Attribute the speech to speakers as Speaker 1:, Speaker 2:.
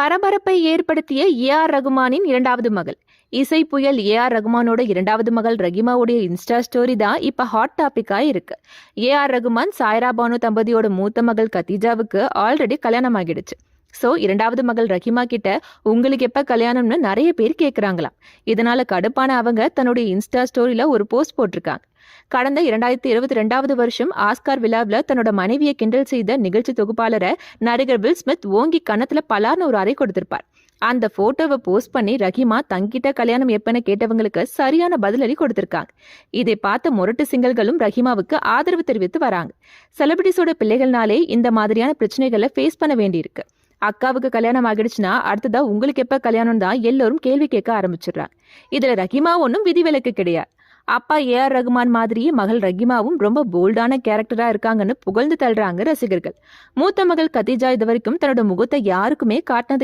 Speaker 1: பரபரப்பை ஏற்படுத்திய A R ரகுமானின் இரண்டாவது மகள். இசை புயல் ஏ ஆர் ரகுமானோட இரண்டாவது மகள் ரஹிமாவுடைய இன்ஸ்டா ஸ்டோரி தான் இப்ப ஹாட் டாபிக்கா இருக்கு. ஏ ஆர் ரகுமான் சாய்ரா பானு தம்பதியோட மூத்த மகள் கத்தீஜாவுக்கு ஆல்ரெடி கல்யாணம் ஆகிடுச்சு ஸோ இரண்டாவது மகள் ரஹிமா கிட்ட உங்களுக்கு எப்ப கல்யாணம்னு நிறைய பேர் கேட்குறாங்களாம் இதனால கடுப்பான அவங்க தன்னுடைய இன்ஸ்டா ஸ்டோரியில ஒரு போஸ்ட் போட்டிருக்காங்க. கடந்த இரண்டாயிரத்தி இருபத்தி ரெண்டாவது வருஷம் ஆஸ்கார் விழாவில் தன்னோட மனைவியை கிண்டல் செய்த நிகழ்ச்சி தொகுப்பாளரை நடிகர் வில் ஸ்மித் ஓங்கி கன்னத்துல பலார்னு ஒரு அறை கொடுத்திருப்பார். அந்த போட்டோவை போஸ்ட் பண்ணி ரஹிமா தங்கிட்ட கல்யாணம் எப்பன்னு கேட்டவங்களுக்கு சரியான பதிலடி கொடுத்திருக்காங்க. இதை பார்த்த முரட்டு சிங்கல்களும் ரஹிமாவுக்கு ஆதரவு தெரிவித்து வராங்க. செலிபிரிட்டிஸோட பிள்ளைகள்னாலே இந்த மாதிரியான பிரச்சனைகளை ஃபேஸ் பண்ண வேண்டியிருக்கு. அக்காவுக்கு கல்யாணம் ஆகிடுச்சுன்னா அடுத்ததா உங்களுக்கு எப்ப கல்யாணம் தான் எல்லோரும் கேள்வி கேட்க ஆரம்பிச்சிடுறாங்க. இதுல ரஹிமா ஒன்றும் விதிவிலக்கு கிடையாது. அப்பா ஏ ஆர் ரகுமான் மாதிரியே மகள் ரஹிமாவும் ரொம்ப போல்டான கேரக்டரா இருக்காங்கன்னு புகழ்ந்து தள்ளுறாங்க ரசிகர்கள். மூத்த மகள் கதிஜா இது வரைக்கும் தன்னோட முகத்தை யாருக்குமே காட்டினது